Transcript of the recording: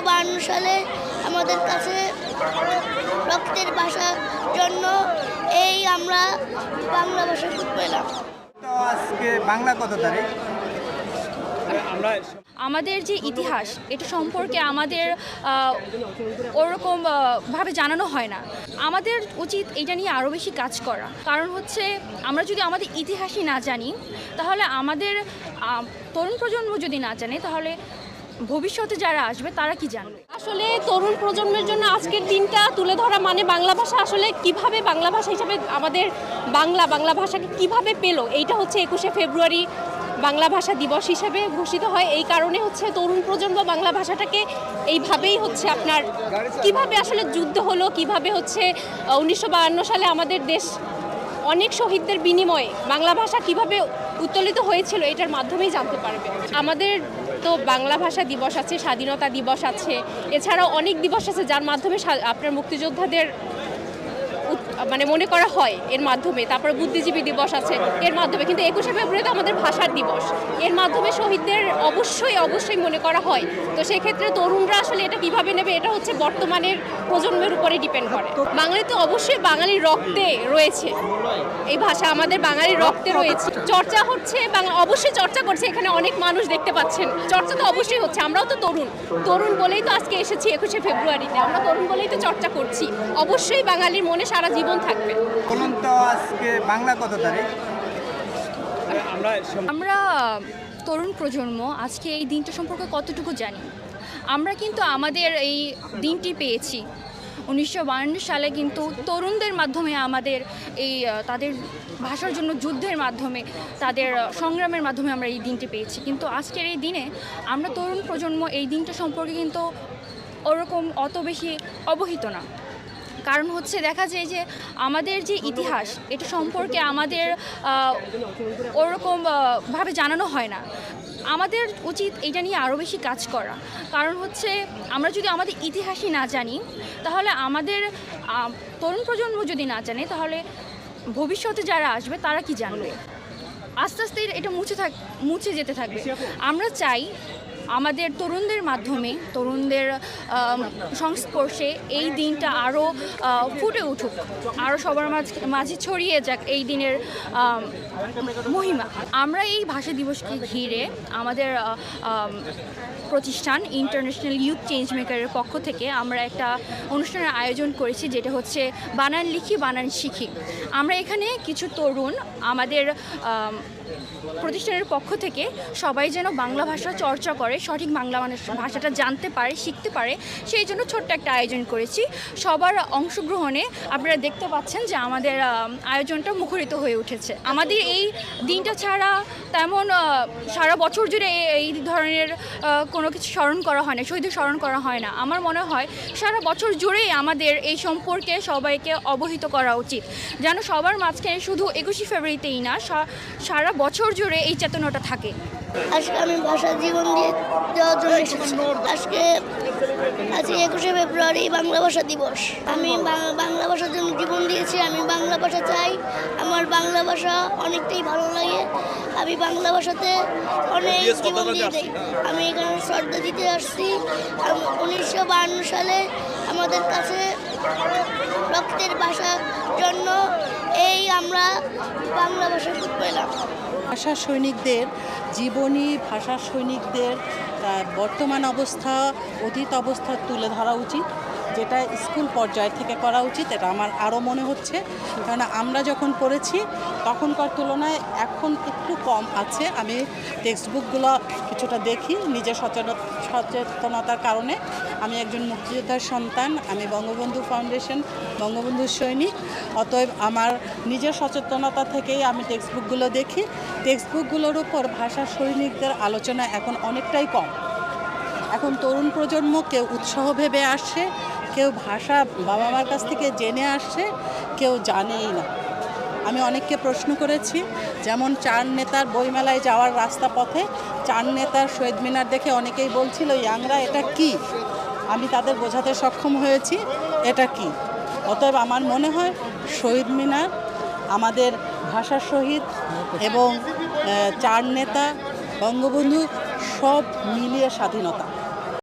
বাহান্ন সালে আমাদের কাছে রক্তের ভাষার জন্য এই আমরা বাংলা ভাষা পেলাম। তো আজকে বাংলা কত তারিখ? আমাদের যে ইতিহাস এটা সম্পর্কে আমাদের আহ, ওরকম ভাবে জানানো হয় না। আমাদের উচিত এটা নিয়ে আরও বেশি কাজ করা। কারণ হচ্ছে আমরা যদি আমাদের ইতিহাসই না জানি তাহলে আমাদের তরুণ প্রজন্ম যদি না জানে তাহলে ভবিষ্যতে যারা আসবে, তারা কি জানবে? আসলে তরুণ প্রজন্মের জন্য আজকের দিনটা তুলে ধরা মানে বাংলা ভাষা আসলে কীভাবে বাংলা ভাষা হিসাবে আমাদের বাংলা বাংলা ভাষাকে কীভাবে পেল, এইটা হচ্ছে একুশে ফেব্রুয়ারি বাংলা ভাষা দিবস হিসেবে ঘোষিত হয়। এই কারণে হচ্ছে তরুণ প্রজন্ম বাংলা ভাষাটাকে এইভাবেই হচ্ছে আপনার কীভাবে আসলে যুদ্ধ হলো, কীভাবে হচ্ছে উনিশশো সালে আমাদের দেশ অনেক শহীদদের বিনিময়ে বাংলা ভাষা কীভাবে উত্তোলিত হয়েছিল, এটার মাধ্যমেই জানতে পারবে। আমাদের তো বাংলা ভাষা দিবস আছে, স্বাধীনতা দিবস আছে, এছাড়াও অনেক দিবস আছে যার মাধ্যমে আপনার মুক্তিযোদ্ধাদের মানে মনে করা হয় এর মাধ্যমে। তারপর বুদ্ধিজীবী দিবস আছে এর মাধ্যমে। কিন্তু একুশে ফেব্রুয়ারি তো আমাদের ভাষার দিবস। এর মাধ্যমে শহীদদের অবশ্যই অবশ্যই মনে করা হয়। তো সেক্ষেত্রে তরুণরা আসলে এটা কীভাবে নেবে, এটা হচ্ছে বর্তমানের প্রজন্মের উপরে ডিপেন্ড করে। বাঙালি তো অবশ্যই বাঙালির রক্তে রয়েছে। এই ভাষা আমাদের বাঙালির রক্তে রয়েছে। চর্চা হচ্ছে অবশ্যই চর্চা করছে। এখানে অনেক মানুষ দেখতে পাচ্ছেন। চর্চা তো অবশ্যই হচ্ছে। আমরাও তো তরুণ। তরুণ বলেই তো আজকে এসেছি একুশে ফেব্রুয়ারিতে। আমরা তরুণ বলেই তো চর্চা করছি। অবশ্যই বাঙালির মনে সারা জীবন থাকবে? বলুন তো আজকে বাংলা কত তারিখ? আমরা আমরা তরুণ প্রজন্ম আজকে এই দিনটা সম্পর্কে কতটুকু জানি? আমরা কিন্তু আমাদের এই দিনটি পেয়েছি। উনিশশো সালে কিন্তু তরুণদের মাধ্যমে আমাদের এই তাদের ভাষার জন্য যুদ্ধের মাধ্যমে তাদের সংগ্রামের মাধ্যমে আমরা এই দিনটি পেয়েছি। কিন্তু আজকের এই দিনে আমরা তরুণ প্রজন্ম এই দিনটা সম্পর্কে কিন্তু ওরকম অত বেশি অবহিত না। কারণ হচ্ছে দেখা যায় যে আমাদের যে ইতিহাস এটা সম্পর্কে আমাদের আহ, ওরকম ভাবে জানানো হয় না। আমাদের উচিত এটা নিয়ে আরও বেশি কাজ করা। কারণ হচ্ছে আমরা যদি আমাদের ইতিহাসই না জানি তাহলে আমাদের তরুণ প্রজন্ম যদি না জানে তাহলে ভবিষ্যতে যারা আসবে তারা কি জানবে? আস্তে আস্তে এটা মুছে থাক মুছে যেতে থাকবে। আমরা চাই আমাদের তরুণদের মাধ্যমে তরুণদের সংস্পর্শে এই দিনটা আরও ফুটে উঠুক। আরও সবার মাঝ মাঝে ছড়িয়ে যাক এই দিনের মহিমা। আমরা এই ভাষা দিবসকে ঘিরে আমাদের প্রতিষ্ঠান ইন্টারন্যাশনাল ইউথ চেঞ্জ মেকারের পক্ষ থেকে আমরা একটা অনুষ্ঠানের আয়োজন করেছি যেটা হচ্ছে বানান লিখি বানান শিখি। আমরা এখানে কিছু তরুণ আমাদের আম, প্রতিষ্ঠানের পক্ষ থেকে সবাই যেন বাংলা ভাষা চর্চা করে, সঠিক বাংলা মানুষ ভাষাটা জানতে পারে, শিখতে পারে, সেই জন্য ছোট্ট একটা আয়োজন করেছি। সবার অংশগ্রহণে আপনারা দেখতে পাচ্ছেন যে আমাদের আয়োজনটা মুখরিত হয়ে উঠেছে। আমাদের এই দিনটা ছাড়া তেমন সারা বছর জুড়ে এই ধরনের কোনো কিছু স্মরণ করা হয় না শহীদের স্মরণ করা হয় না। আমার মনে হয় সারা বছর জুড়েই আমাদের এই সম্পর্কে সবাইকে অবহিত করা উচিত। যেন সবার মাঝখানে শুধু একুশে ফেব্রুয়ারিতেই না সারা বছর জুড়ে এই চেতনাটা থাকে। আজকে আমি ভাষা জীবন দিয়ে দেওয়ার জন্য এসেছি। আজকে আজকে একুশে ফেব্রুয়ারি বাংলা ভাষা দিবস। আমি বাং- বাংলা ভাষার জন্য জীবন দিয়েছি আমি বাংলা ভাষা চাই। আমার বাংলা ভাষা অনেকটাই ভালো লাগে। আমি বাংলা ভাষাতে অনেক জীবন দিয়ে দিই আমি এখানে শ্রদ্ধা দিতে আসছি। উনিশশো বাহান্ন সালে আমাদের কাছে রক্তের ভাষার জন্য এই আমরা বাংলা ভাষা পেলাম। ভাষা সৈনিকদের জীবনী ভাষা সৈনিকদের বর্তমান অবস্থা অতীত অবস্থা তুলে ধরা উচিত। যেটা স্কুল পর্যায় থেকে করা উচিত, এটা আমার আরও মনে হচ্ছে। কারণ আমরা যখন পড়েছি, তখনকার তুলনায় এখন একটু কম আছে। আমি টেক্সট বুকগুলো কিছুটা দেখি নিজের সচেতন, সচেতনতার কারণে। আমি একজন মুক্তিযোদ্ধার সন্তান, আমি বঙ্গবন্ধু ফাউন্ডেশন বঙ্গবন্ধু সৈনিক। অতএব আমার নিজের সচেতনতা থেকেই আমি টেক্সট বুকগুলো দেখি। টেক্সট বুকগুলোর উপর ভাষা সৈনিকদের আলোচনা এখন অনেকটাই কম। এখন তরুণ প্রজন্ম কেউ উৎসাহ ভেবে আসছে কেউ ভাষা বাবা মার কাছ থেকে জেনে আসছে, কেউ জানেই না। আমি অনেককে প্রশ্ন করেছি, যেমন চার নেতার বইমেলায় যাওয়ার রাস্তা পথে চার নেতার শহীদ মিনার দেখে অনেকেই বলছিল, ইয়াংরা, এটা কি? আমি তাদের বোঝাতে সক্ষম হয়েছি, এটা কি? অতএব আমার মনে হয় শহীদ মিনার আমাদের ভাষা শহীদ এবং চার নেতা, বঙ্গবন্ধু সব মিলিয়ে স্বাধীনতা।